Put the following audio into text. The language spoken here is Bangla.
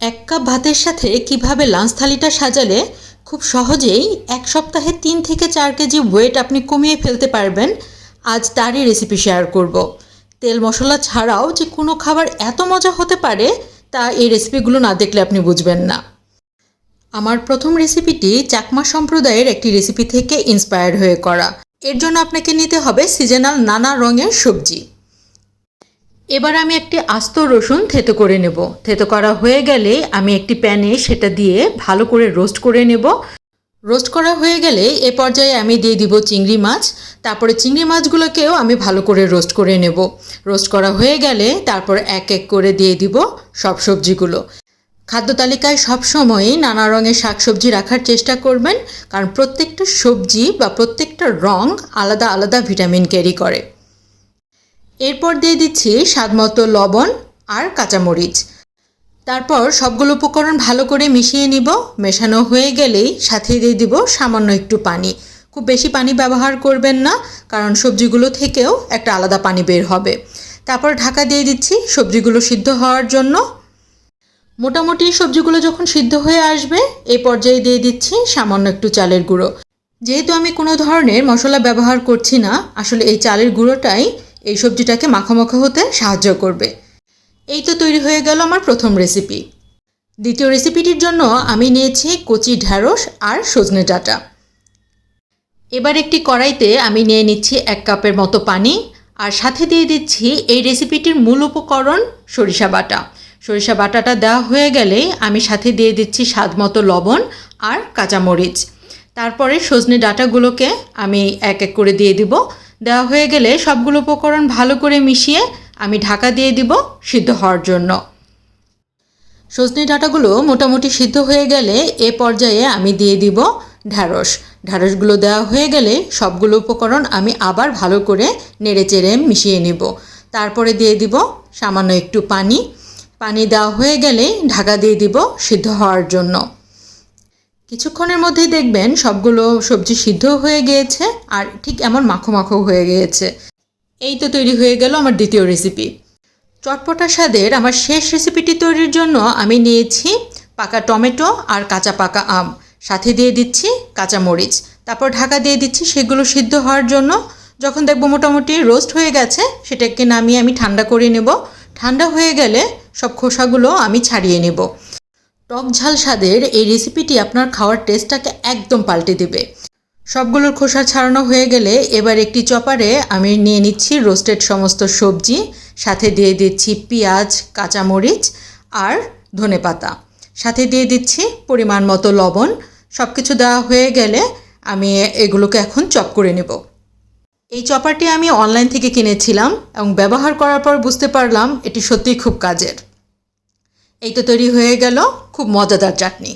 এক কাপ ভাতের সাথে কীভাবে লাঞ্চ থালিটা সাজালে খুব সহজেই এক সপ্তাহে তিন থেকে চার কেজি ওয়েট আপনি কমিয়ে ফেলতে পারবেন। আজ তারই রেসিপি শেয়ার করব। তেল মশলা ছাড়াও যে কোনো খাবার এত মজা হতে পারে, তা এই রেসিপিগুলো না দেখলে আপনি বুঝবেন না। আমার প্রথম রেসিপিটি চাকমা সম্প্রদায়ের একটি রেসিপি থেকে ইন্সপায়ার্ড হয়ে করা। এর জন্য আপনাকে নিতে হবে সিজনাল নানা রঙের সবজি। এবার আমি একটি আস্ত রসুন থেতো করে নেব। থেতো করা হয়ে গেলে আমি একটি প্যানে সেটা দিয়ে ভালো করে রোস্ট করে নেব। রোস্ট করা হয়ে গেলে এ পর্যায়ে আমি দিয়ে দিব চিংড়ি মাছ। তারপরে চিংড়ি মাছগুলোকেও আমি ভালো করে রোস্ট করে নেব। রোস্ট করা হয়ে গেলে তারপর এক এক করে দিয়ে দিব সব সবজিগুলো। খাদ্য তালিকায় সবসময়ই নানা রঙের শাকসবজি রাখার চেষ্টা করবেন, কারণ প্রত্যেকটা সবজি বা প্রত্যেকটা রং আলাদা আলাদা ভিটামিন ক্যারি করে। এরপর দিয়ে দিচ্ছি স্বাদমতো লবণ আর কাঁচামরিচ। তারপর সবগুলো উপকরণ ভালো করে মিশিয়ে নিব। মেশানো হয়ে গেলেই সাথে দিয়ে দিব সামান্য একটু পানি। খুব বেশি পানি ব্যবহার করবেন না, কারণ সবজিগুলো থেকেও একটা আলাদা পানি বের হবে। তারপর ঢাকা দিয়ে দিচ্ছি সবজিগুলো সিদ্ধ হওয়ার জন্য। মোটামুটি সবজিগুলো যখন সিদ্ধ হয়ে আসবে এই পর্যায়ে দিয়ে দিচ্ছি সামান্য একটু চালের গুঁড়ো। যেহেতু আমি কোনো ধরনের মশলা ব্যবহার করছি না, আসলে এই চালের গুঁড়োটাই এই সবজিটাকে মাখামাখা হতে সাহায্য করবে। এই তো তৈরি হয়ে গেল আমার প্রথম রেসিপি দ্বিতীয় রেসিপিটির জন্য আমি নিয়েছি কচি ঢ্যাঁড়স আর সজনে ডাঁটা। এবার একটি কড়াইতে আমি নিয়ে নিচ্ছি এক কাপের মতো পানি আর সাথে দিয়ে দিচ্ছি এই রেসিপিটির মূল উপকরণ সরিষা বাটা। সরিষা বাটাটা দেওয়া হয়ে গেলে আমি সাথে দিয়ে দিচ্ছি স্বাদ মতো লবণ আর কাঁচামরিচ। তারপরে সজনে ডাটাগুলোকে আমি এক এক করে দিয়ে দিব। দেওয়া হয়ে গেলে সবগুলো উপকরণ ভালো করে মিশিয়ে আমি ঢাকা দিয়ে দিব সিদ্ধ হওয়ার জন্য। সজনে ডাঁটাগুলো মোটামুটি সিদ্ধ হয়ে গেলে এ পর্যায়ে আমি দিয়ে দিব ঢ্যাঁড়স। ঢ্যাঁড়সগুলো দেওয়া হয়ে গেলে সবগুলো উপকরণ আমি আবার ভালো করে নেড়ে চেড়ে মিশিয়ে নিব। তারপরে দিয়ে দিব সামান্য একটু পানি। পানি দেওয়া হয়ে গেলে ঢাকা দিয়ে দিব সিদ্ধ হওয়ার জন্য। কিছুক্ষণের মধ্যেই দেখবেন সবগুলো সবজি সিদ্ধ হয়ে গিয়েছে আর ঠিক এমন মাখো মাখো হয়ে গিয়েছে। এই তো তৈরি হয়ে গেল আমার দ্বিতীয় রেসিপি চটপটা স্বাদের আমার শেষ রেসিপিটি তৈরির জন্য আমি নিয়েছি পাকা টমেটো আর কাঁচা পাকা আম। সাথে দিয়ে দিচ্ছি কাঁচা মরিচ। তারপর ঢাকা দিয়ে দিচ্ছি সেগুলো সিদ্ধ হওয়ার জন্য। যখন দেখব মোটামুটি রোস্ট হয়ে গেছে, সেটাকে নামিয়ে আমি ঠান্ডা করে নেব। ঠান্ডা হয়ে গেলে সব খোসাগুলো আমি ছাড়িয়ে নেব। টক ঝাল স্বাদের এই রেসিপিটি আপনার খাওয়ার টেস্টটাকে একদম পাল্টে দেবে। সবগুলোর খোসা ছাড়ানো হয়ে গেলে এবার একটি চপারে আমি নিয়ে নিচ্ছি রোস্টেড সমস্ত সবজি, সাথে দিয়ে দিচ্ছি পেঁয়াজ, কাঁচামরিচ আর ধনেপাতা সাথে দিয়ে দিচ্ছি পরিমাণ মতো লবণ। সব কিছু দেওয়া হয়ে গেলে আমি এগুলোকে এখন চপ করে নেব। এই চপারটি আমি অনলাইন থেকে কিনেছিলাম এবং ব্যবহার করার পর বুঝতে পারলাম এটি সত্যিই খুব কাজের। এই তো তৈরি হয়ে গেল খুব মজাদার চাটনি।